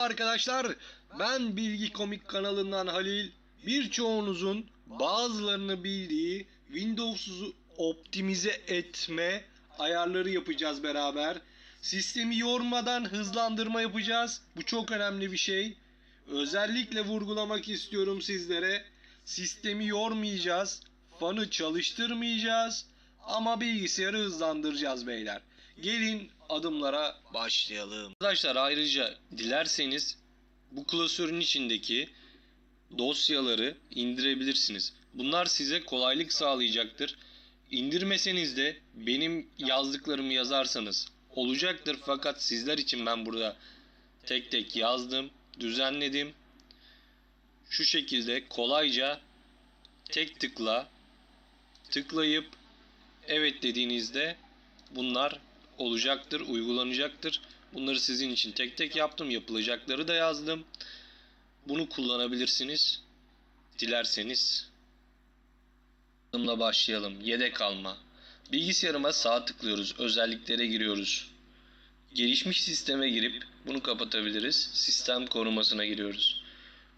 Arkadaşlar ben Bilgi Komik kanalından Halil. Birçoğunuzun bazılarını bildiği Windows'u optimize etme ayarları yapacağız beraber. Sistemi yormadan hızlandırma yapacağız. Bu çok önemli bir şey. Özellikle vurgulamak istiyorum sizlere. Sistemi yormayacağız. Fanı çalıştırmayacağız. Ama bilgisayarı hızlandıracağız beyler. Gelin adımlara başlayalım. Arkadaşlar ayrıca dilerseniz bu klasörün içindeki dosyaları indirebilirsiniz. Bunlar size kolaylık sağlayacaktır. İndirmeseniz de benim yazdıklarımı yazarsanız olacaktır. Fakat sizler için ben burada tek tek yazdım, düzenledim. Şu şekilde kolayca tek tıkla tıklayıp evet dediğinizde bunlar olacaktır, uygulanacaktır. Bunları sizin için tek tek yaptım. Yapılacakları da yazdım. Bunu kullanabilirsiniz. Dilerseniz. Adımla başlayalım. Yedek alma. Bilgisayarıma sağ tıklıyoruz. Özelliklere giriyoruz. Gelişmiş sisteme girip bunu kapatabiliriz. Sistem korumasına giriyoruz.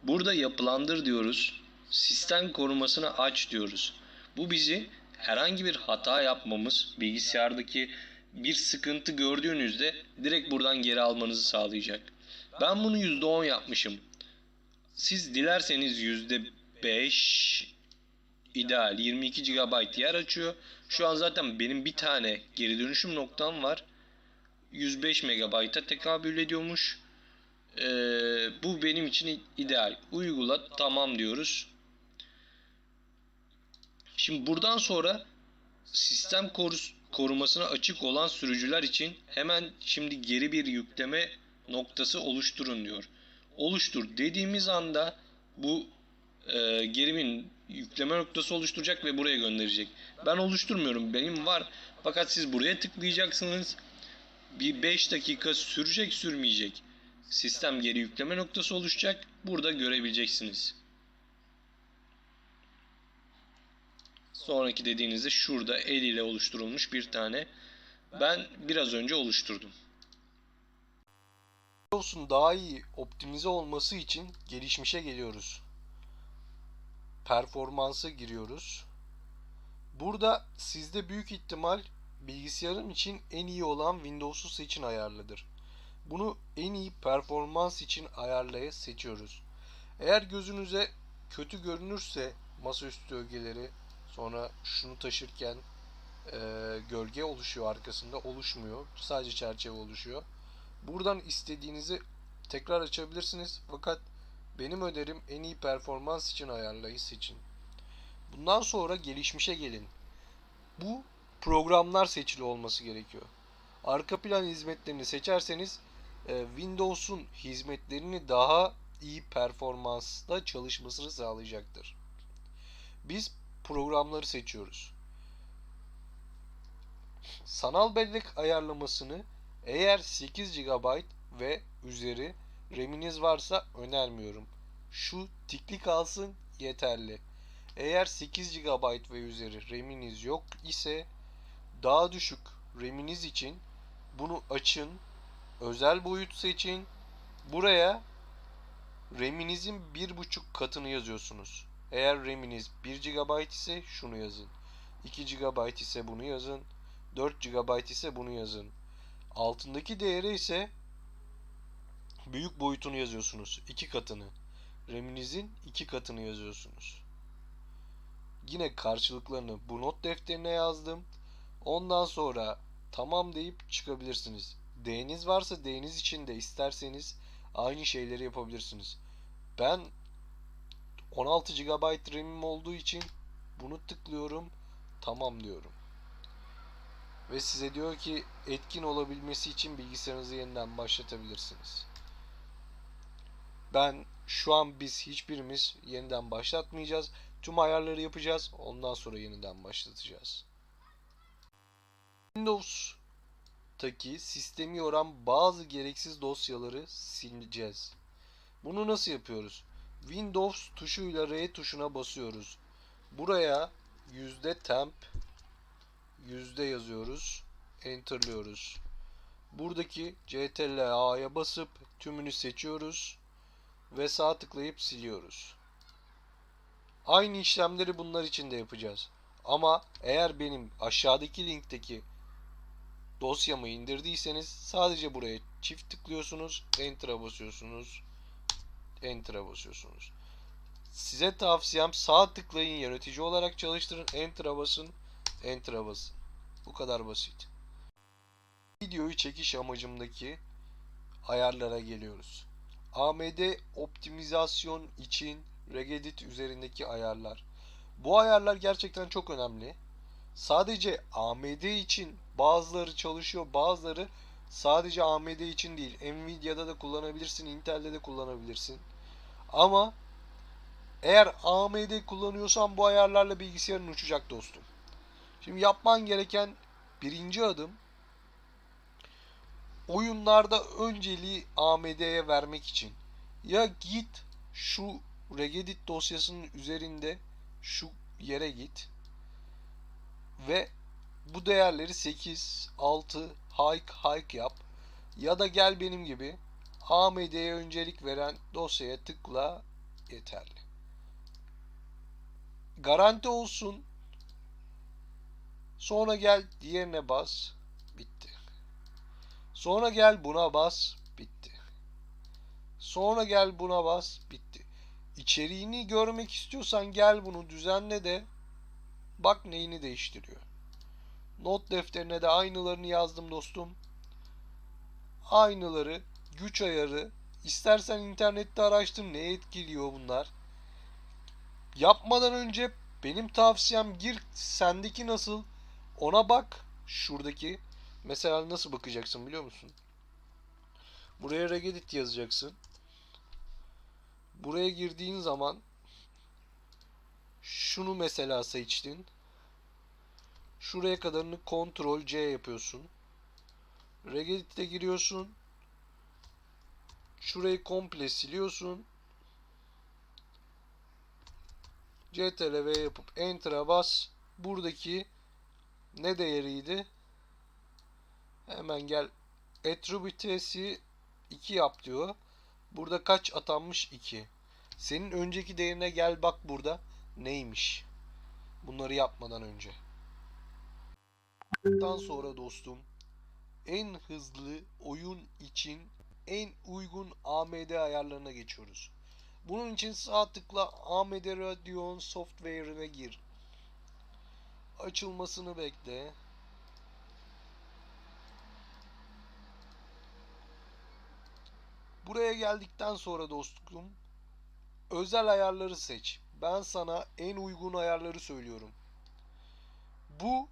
Burada yapılandır diyoruz. Sistem korumasını aç diyoruz. Bu bizi herhangi bir hata yapmamız, bilgisayardaki bir sıkıntı gördüğünüzde direkt buradan geri almanızı sağlayacak. Ben bunu %10 yapmışım. Siz dilerseniz %5 ideal 22 GB yer açıyor. Şu an zaten benim bir tane geri dönüşüm noktam var. 105 MB'a tekabül ediyormuş. Ee, bu benim için ideal. Uygula tamam diyoruz. Şimdi buradan sonra sistem korus korumasına açık olan sürücüler için hemen şimdi geri bir yükleme noktası oluşturun diyor. Oluştur dediğimiz anda bu e, gerimin yükleme noktası oluşturacak ve buraya gönderecek. Ben oluşturmuyorum. Benim var. Fakat siz buraya tıklayacaksınız. Bir 5 dakika sürecek sürmeyecek. Sistem geri yükleme noktası oluşacak. Burada görebileceksiniz. Sonraki dediğinizde şurada el ile oluşturulmuş bir tane. Ben biraz önce oluşturdum. Windows'un daha iyi optimize olması için gelişmişe geliyoruz. Performansa giriyoruz. Burada sizde büyük ihtimal bilgisayarım için en iyi olan Windows'u seçin ayarlıdır. Bunu en iyi performans için ayarlaya seçiyoruz. Eğer gözünüze kötü görünürse masaüstü ögeleri sonra şunu taşırken e, gölge oluşuyor arkasında oluşmuyor. Sadece çerçeve oluşuyor. Buradan istediğinizi tekrar açabilirsiniz. Fakat benim önerim en iyi performans için ayarlayı seçin. Bundan sonra gelişmişe gelin. Bu programlar seçili olması gerekiyor. Arka plan hizmetlerini seçerseniz e, Windows'un hizmetlerini daha iyi performansla çalışmasını sağlayacaktır. Biz programları seçiyoruz. Sanal bellek ayarlamasını eğer 8 GB ve üzeri RAM'iniz varsa önermiyorum. Şu tikli kalsın yeterli. Eğer 8 GB ve üzeri RAM'iniz yok ise daha düşük RAM'iniz için bunu açın. Özel boyut seçin. Buraya RAM'inizin 1.5 katını yazıyorsunuz. Eğer RAM'iniz 1 GB ise şunu yazın. 2 GB ise bunu yazın. 4 GB ise bunu yazın. Altındaki değeri ise büyük boyutunu yazıyorsunuz. 2 katını. RAM'inizin 2 katını yazıyorsunuz. Yine karşılıklarını bu not defterine yazdım. Ondan sonra tamam deyip çıkabilirsiniz. D'niz varsa D'niz için de isterseniz aynı şeyleri yapabilirsiniz. Ben 16 GB RAM'im olduğu için bunu tıklıyorum. Tamam diyorum. Ve size diyor ki etkin olabilmesi için bilgisayarınızı yeniden başlatabilirsiniz. Ben şu an biz hiçbirimiz yeniden başlatmayacağız. Tüm ayarları yapacağız. Ondan sonra yeniden başlatacağız. Windows'taki sistemi yoran bazı gereksiz dosyaları sileceğiz. Bunu nasıl yapıyoruz? Windows tuşuyla R tuşuna basıyoruz. Buraya yüzde temp yüzde yazıyoruz. Enter'lıyoruz. buradaki CTRL A'ya basıp tümünü seçiyoruz ve sağ tıklayıp siliyoruz. Aynı işlemleri bunlar için de yapacağız. Ama eğer benim aşağıdaki linkteki dosyamı indirdiyseniz sadece buraya çift tıklıyorsunuz, Enter'a basıyorsunuz, Enter'a basıyorsunuz. Size tavsiyem sağ tıklayın, yönetici olarak çalıştırın, Enter'a basın, Enter'a basın. Bu kadar basit. Videoyu çekiş amacımdaki ayarlara geliyoruz. AMD optimizasyon için Regedit üzerindeki ayarlar. Bu ayarlar gerçekten çok önemli. Sadece AMD için bazıları çalışıyor, bazıları sadece AMD için değil. Nvidia'da da kullanabilirsin, Intel'de de kullanabilirsin. Ama eğer AMD kullanıyorsan bu ayarlarla bilgisayarın uçacak dostum. Şimdi yapman gereken birinci adım oyunlarda önceliği AMD'ye vermek için. Ya git şu Regedit dosyasının üzerinde şu yere git ve bu değerleri 8, 6, hike, hike yap. Ya da gel benim gibi AMD'ye öncelik veren dosyaya tıkla yeterli. Garanti olsun. Sonra gel diğerine bas. Bitti. Sonra gel buna bas. Bitti. Sonra gel buna bas. Bitti. İçeriğini görmek istiyorsan gel bunu düzenle de bak neyini değiştiriyor. Not defterine de aynılarını yazdım dostum. Aynıları, güç ayarı, istersen internette araştır ne etkiliyor bunlar. Yapmadan önce benim tavsiyem gir sendeki nasıl ona bak şuradaki mesela nasıl bakacaksın biliyor musun? Buraya regedit yazacaksın. Buraya girdiğin zaman şunu mesela seçtin. Şuraya kadarını Ctrl C yapıyorsun. Regedit'e giriyorsun. Şurayı komple siliyorsun. CTRL V yapıp Enter'a bas. Buradaki ne değeriydi? Hemen gel. Attribute'si 2 yap diyor. Burada kaç atanmış? 2. Senin önceki değerine gel bak burada neymiş. Bunları yapmadan önce. Daha sonra dostum en hızlı oyun için en uygun AMD ayarlarına geçiyoruz. Bunun için sağ tıkla AMD Radeon Software'ine gir. Açılmasını bekle. Buraya geldikten sonra dostum özel ayarları seç. Ben sana en uygun ayarları söylüyorum. Bu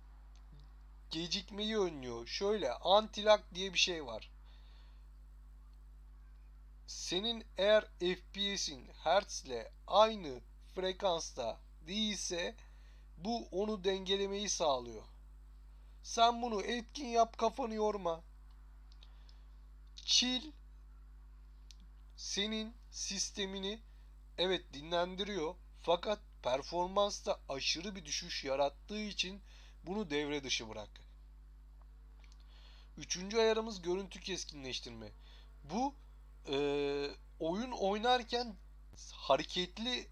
gecikmeyi önlüyor. Şöyle anti-lag diye bir şey var. Senin eğer FPS'in Hertz ile aynı frekansta değilse bu onu dengelemeyi sağlıyor. Sen bunu etkin yap kafanı yorma. Chill senin sistemini evet dinlendiriyor fakat performansta aşırı bir düşüş yarattığı için bunu devre dışı bırak. Üçüncü ayarımız görüntü keskinleştirme. Bu e, oyun oynarken hareketli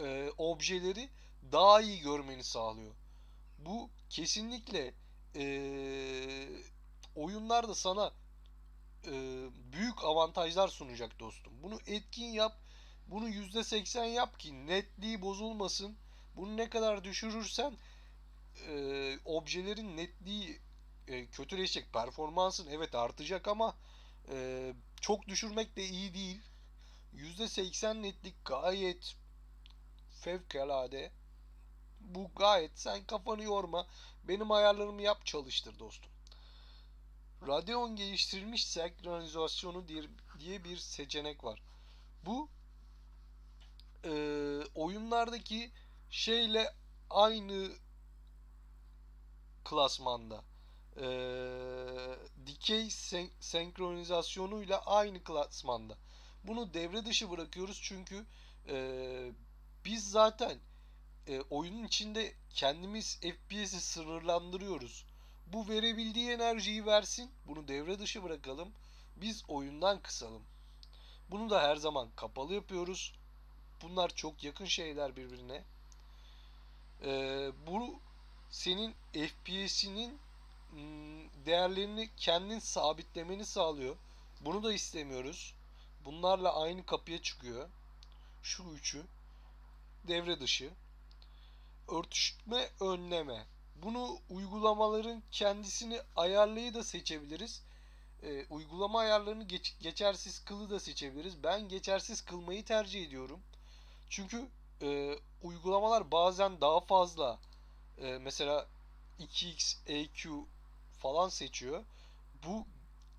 e, objeleri daha iyi görmeni sağlıyor. Bu kesinlikle e, oyunlarda sana e, büyük avantajlar sunacak dostum. Bunu etkin yap. Bunu %80 yap ki netliği bozulmasın. Bunu ne kadar düşürürsen e, objelerin netliği e, kötüleşecek. Performansın evet artacak ama e, çok düşürmek de iyi değil. %80 netlik gayet fevkalade. Bu gayet sen kafanı yorma. Benim ayarlarımı yap çalıştır dostum. Radeon geliştirilmiş senkronizasyonu diye bir seçenek var. Bu e, oyunlardaki şeyle aynı klasmanda. E, dikey sen senkronizasyonuyla aynı klasmanda. Bunu devre dışı bırakıyoruz çünkü e, biz zaten e, oyunun içinde kendimiz FPS'i sınırlandırıyoruz. Bu verebildiği enerjiyi versin. Bunu devre dışı bırakalım. Biz oyundan kısalım. Bunu da her zaman kapalı yapıyoruz. Bunlar çok yakın şeyler birbirine. Ee, bu senin FPS'inin değerlerini kendin sabitlemeni sağlıyor. Bunu da istemiyoruz. Bunlarla aynı kapıya çıkıyor. Şu üçü devre dışı. Örtüşme önleme. Bunu uygulamaların kendisini ayarlayı da seçebiliriz. Ee, uygulama ayarlarını geç- geçersiz kılı da seçebiliriz. Ben geçersiz kılmayı tercih ediyorum. Çünkü e, uygulamalar bazen daha fazla e, mesela 2x EQ falan seçiyor. Bu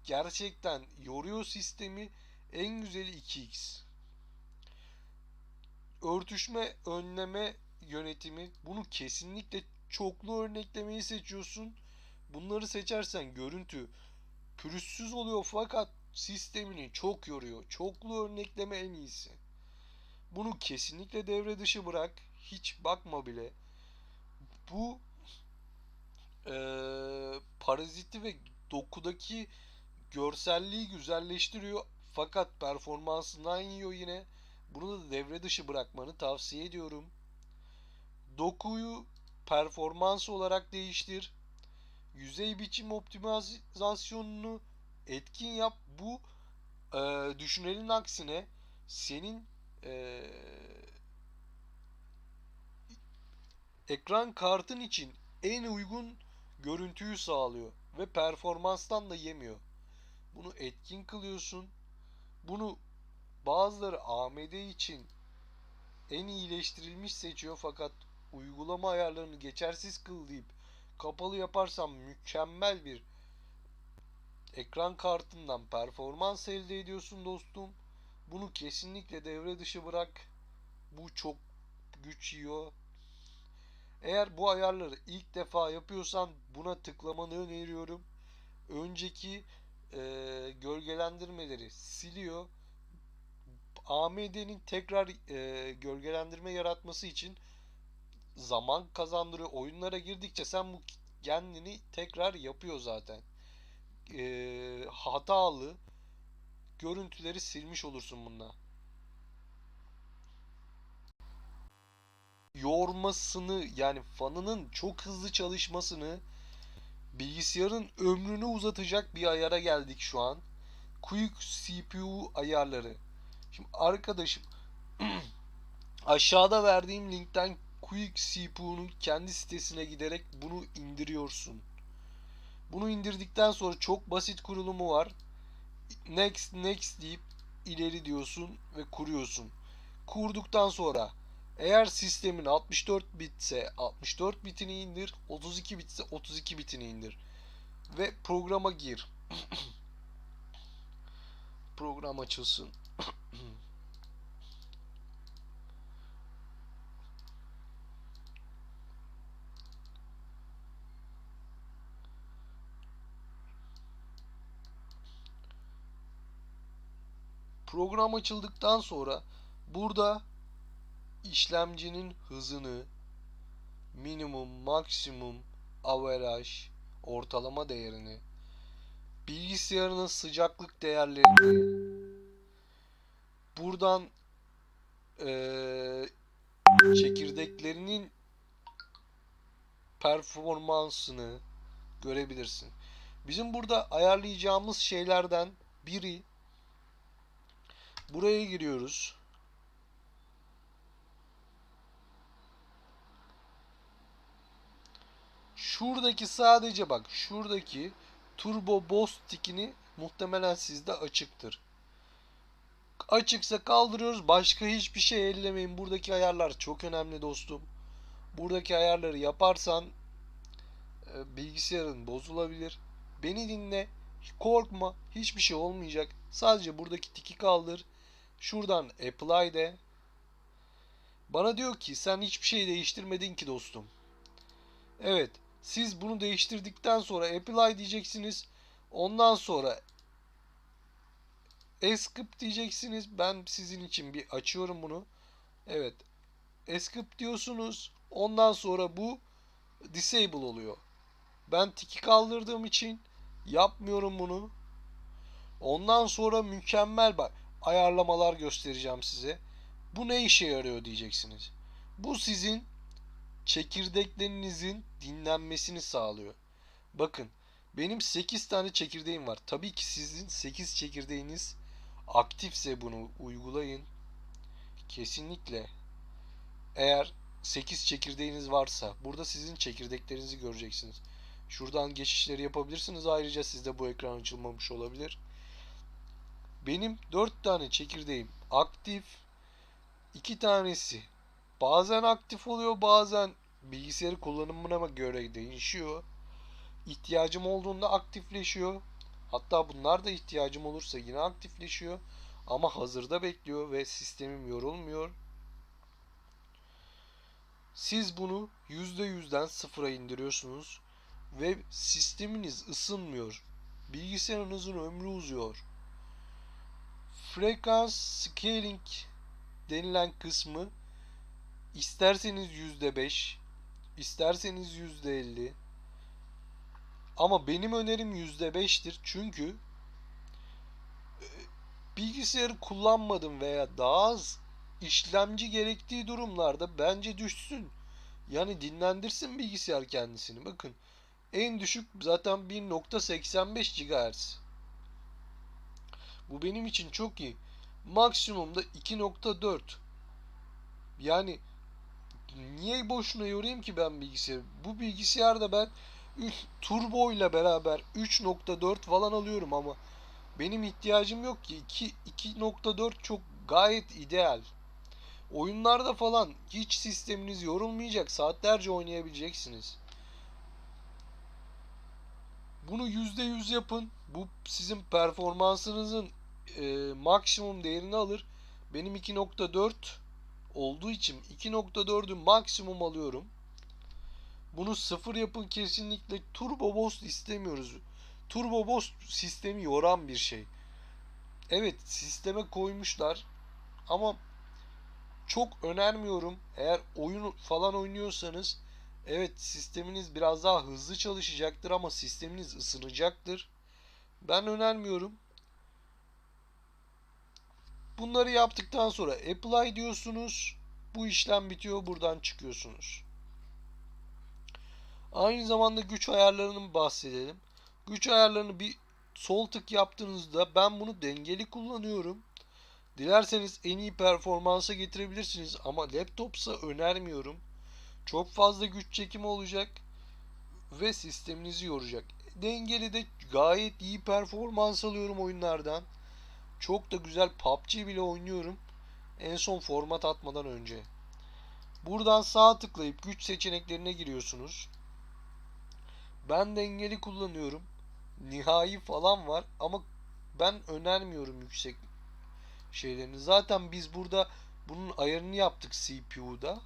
gerçekten yoruyor sistemi. En güzeli 2x. Örtüşme önleme yönetimi bunu kesinlikle çoklu örneklemeyi seçiyorsun. Bunları seçersen görüntü pürüzsüz oluyor fakat sistemini çok yoruyor. Çoklu örnekleme en iyisi. Bunu kesinlikle devre dışı bırak. Hiç bakma bile. Bu eee, paraziti ve dokudaki görselliği güzelleştiriyor. Fakat performansından yiyor yine. Bunu da devre dışı bırakmanı tavsiye ediyorum. Dokuyu performans olarak değiştir. Yüzey biçim optimizasyonunu etkin yap. Bu eee düşünenin aksine senin eee, ekran kartın için en uygun görüntüyü sağlıyor ve performanstan da yemiyor. Bunu etkin kılıyorsun. Bunu bazıları AMD için en iyileştirilmiş seçiyor fakat uygulama ayarlarını geçersiz kıl deyip kapalı yaparsam mükemmel bir ekran kartından performans elde ediyorsun dostum. Bunu kesinlikle devre dışı bırak. Bu çok güç yiyor. Eğer bu ayarları ilk defa yapıyorsan buna tıklamanı öneriyorum. Önceki e, gölgelendirmeleri siliyor. AMD'nin tekrar e, gölgelendirme yaratması için zaman kazandırıyor. Oyunlara girdikçe sen bu kendini tekrar yapıyor zaten. E, hatalı görüntüleri silmiş olursun bununla. Yormasını yani fanının çok hızlı çalışmasını bilgisayarın ömrünü uzatacak bir ayara geldik şu an. Quick CPU ayarları. Şimdi arkadaşım aşağıda verdiğim linkten Quick CPU'nun kendi sitesine giderek bunu indiriyorsun. Bunu indirdikten sonra çok basit kurulumu var. Next next deyip ileri diyorsun ve kuruyorsun. Kurduktan sonra eğer sistemin 64 bitse 64 bitini indir, 32 bitse 32 bitini indir ve programa gir. Program açılsın. Program açıldıktan sonra burada işlemcinin hızını minimum, maksimum, average, ortalama değerini, bilgisayarının sıcaklık değerlerini, buradan eee, çekirdeklerinin performansını görebilirsin. Bizim burada ayarlayacağımız şeylerden biri buraya giriyoruz. Şuradaki sadece bak şuradaki Turbo Boss tikini muhtemelen sizde açıktır. Açıksa kaldırıyoruz. Başka hiçbir şey ellemeyin. Buradaki ayarlar çok önemli dostum. Buradaki ayarları yaparsan e, bilgisayarın bozulabilir. Beni dinle. Korkma. Hiçbir şey olmayacak. Sadece buradaki tiki kaldır. Şuradan apply de. Bana diyor ki sen hiçbir şey değiştirmedin ki dostum. Evet. Siz bunu değiştirdikten sonra apply diyeceksiniz. Ondan sonra Escape diyeceksiniz. Ben sizin için bir açıyorum bunu. Evet. Escape diyorsunuz. Ondan sonra bu disable oluyor. Ben tiki kaldırdığım için yapmıyorum bunu. Ondan sonra mükemmel bak ayarlamalar göstereceğim size. Bu ne işe yarıyor diyeceksiniz. Bu sizin çekirdeklerinizin dinlenmesini sağlıyor. Bakın benim 8 tane çekirdeğim var. Tabii ki sizin 8 çekirdeğiniz aktifse bunu uygulayın. Kesinlikle. Eğer 8 çekirdeğiniz varsa burada sizin çekirdeklerinizi göreceksiniz. Şuradan geçişleri yapabilirsiniz. Ayrıca sizde bu ekran açılmamış olabilir. Benim 4 tane çekirdeğim aktif. 2 tanesi bazen aktif oluyor bazen bilgisayarı kullanımına göre değişiyor. İhtiyacım olduğunda aktifleşiyor. Hatta bunlar da ihtiyacım olursa yine aktifleşiyor. Ama hazırda bekliyor ve sistemim yorulmuyor. Siz bunu %100'den sıfıra indiriyorsunuz ve sisteminiz ısınmıyor. Bilgisayarınızın ömrü uzuyor. Frekans scaling denilen kısmı isterseniz %5, isterseniz %50 ama benim önerim %5'tir çünkü e, bilgisayarı kullanmadım veya daha az işlemci gerektiği durumlarda bence düşsün. Yani dinlendirsin bilgisayar kendisini. Bakın en düşük zaten 1.85 GHz. Bu benim için çok iyi. Maksimumda 2.4. Yani niye boşuna yorayım ki ben bilgisayarı? Bu bilgisayarda ben 3 turbo ile beraber 3.4 falan alıyorum ama benim ihtiyacım yok ki 2 2.4 çok gayet ideal. Oyunlarda falan hiç sisteminiz yorulmayacak. Saatlerce oynayabileceksiniz. Bunu %100 yapın. Bu sizin performansınızın e, maksimum değerini alır. Benim 2.4 olduğu için 2.4'ü maksimum alıyorum. Bunu sıfır yapın kesinlikle. Turbo Boost istemiyoruz. Turbo Boost sistemi yoran bir şey. Evet sisteme koymuşlar ama çok önermiyorum. Eğer oyun falan oynuyorsanız evet sisteminiz biraz daha hızlı çalışacaktır ama sisteminiz ısınacaktır. Ben önermiyorum. Bunları yaptıktan sonra apply diyorsunuz. Bu işlem bitiyor. Buradan çıkıyorsunuz. Aynı zamanda güç ayarlarını bahsedelim. Güç ayarlarını bir sol tık yaptığınızda ben bunu dengeli kullanıyorum. Dilerseniz en iyi performansa getirebilirsiniz ama laptopsa önermiyorum. Çok fazla güç çekimi olacak ve sisteminizi yoracak. Dengeli de gayet iyi performans alıyorum oyunlardan. Çok da güzel PUBG bile oynuyorum. En son format atmadan önce. Buradan sağ tıklayıp güç seçeneklerine giriyorsunuz. Ben dengeli kullanıyorum. Nihai falan var ama ben önermiyorum yüksek şeylerini. Zaten biz burada bunun ayarını yaptık CPU'da.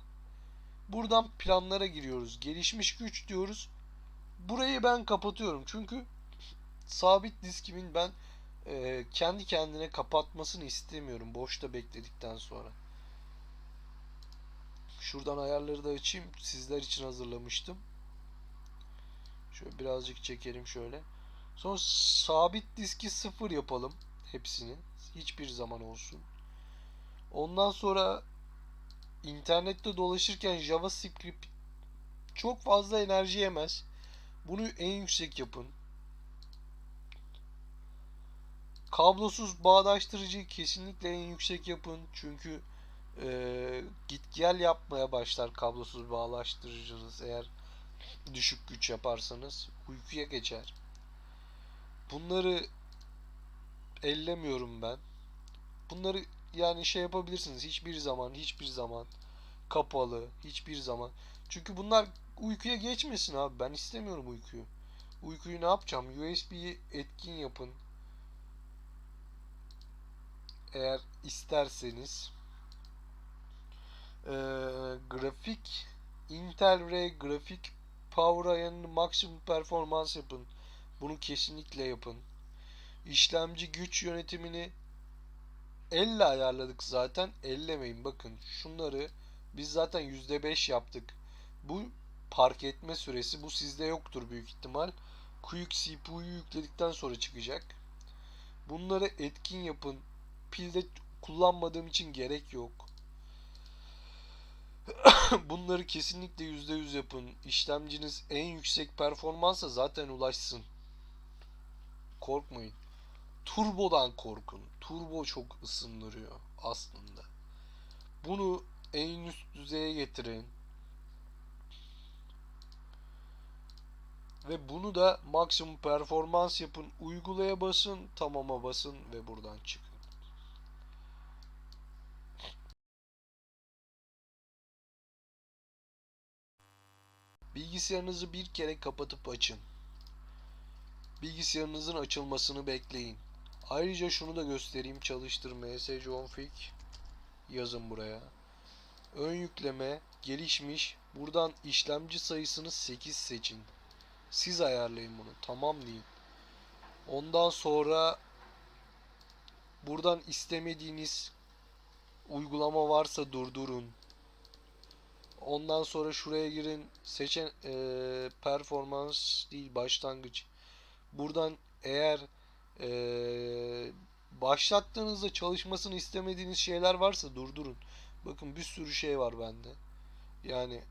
Buradan planlara giriyoruz. Gelişmiş güç diyoruz. Burayı ben kapatıyorum. Çünkü sabit diskimin ben e, kendi kendine kapatmasını istemiyorum. Boşta bekledikten sonra. Şuradan ayarları da açayım. Sizler için hazırlamıştım. Şöyle birazcık çekelim şöyle. Sonra sabit diski sıfır yapalım. Hepsini. Hiçbir zaman olsun. Ondan sonra internette dolaşırken JavaScript çok fazla enerji yemez. Bunu en yüksek yapın. Kablosuz bağdaştırıcı kesinlikle en yüksek yapın. Çünkü e, git gel yapmaya başlar kablosuz bağdaştırıcınız eğer düşük güç yaparsanız uykuya geçer. Bunları ellemiyorum ben. Bunları yani şey yapabilirsiniz hiçbir zaman hiçbir zaman kapalı hiçbir zaman. Çünkü bunlar uykuya geçmesin abi ben istemiyorum uykuyu. Uykuyu ne yapacağım? USB'yi etkin yapın. Eğer isterseniz ee, grafik Intel Ray grafik power ayarını maksimum performans yapın. Bunu kesinlikle yapın. İşlemci güç yönetimini elle ayarladık zaten. Ellemeyin bakın. Şunları biz zaten %5 yaptık. Bu park etme süresi bu sizde yoktur büyük ihtimal. Quick CPU'yu yükledikten sonra çıkacak. Bunları etkin yapın. Pilde kullanmadığım için gerek yok. Bunları kesinlikle %100 yapın. İşlemciniz en yüksek performansa zaten ulaşsın. Korkmayın. Turbodan korkun. Turbo çok ısındırıyor aslında. Bunu en üst düzeye getirin. Ve bunu da maksimum performans yapın. Uygulaya basın, tamama basın ve buradan çıkın. Bilgisayarınızı bir kere kapatıp açın. Bilgisayarınızın açılmasını bekleyin. Ayrıca şunu da göstereyim. Çalıştır msc config yazın buraya. Ön yükleme gelişmiş. Buradan işlemci sayısını 8 seçin. Siz ayarlayın bunu. Tamam deyin. Ondan sonra buradan istemediğiniz uygulama varsa durdurun. Ondan sonra şuraya girin. Seçen eee, performans değil başlangıç. Buradan eğer eee, başlattığınızda çalışmasını istemediğiniz şeyler varsa durdurun. Bakın bir sürü şey var bende. Yani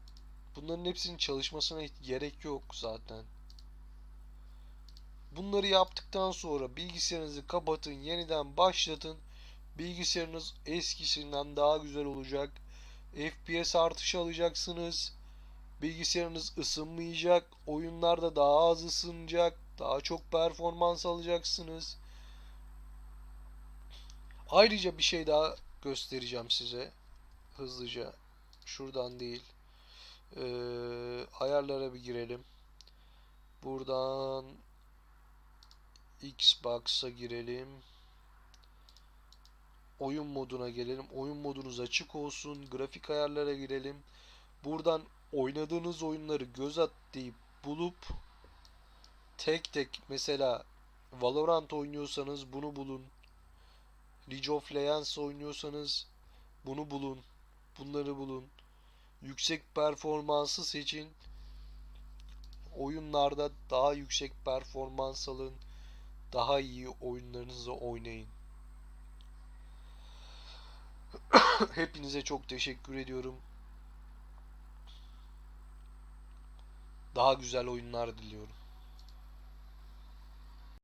bunların hepsinin çalışmasına gerek yok zaten. Bunları yaptıktan sonra bilgisayarınızı kapatın, yeniden başlatın. Bilgisayarınız eskisinden daha güzel olacak. FPS artışı alacaksınız. Bilgisayarınız ısınmayacak. Oyunlarda daha az ısınacak. Daha çok performans alacaksınız. Ayrıca bir şey daha göstereceğim size. Hızlıca. Şuradan değil. Ee, ayarlara bir girelim. Buradan Xbox'a girelim. Oyun moduna gelelim. Oyun modunuz açık olsun. Grafik ayarlara girelim. Buradan oynadığınız oyunları göz at deyip bulup tek tek mesela Valorant oynuyorsanız bunu bulun. League of Legends oynuyorsanız bunu bulun. Bunları bulun. Yüksek performansı seçin. Oyunlarda daha yüksek performans alın. Daha iyi oyunlarınızı oynayın. Hepinize çok teşekkür ediyorum. Daha güzel oyunlar diliyorum.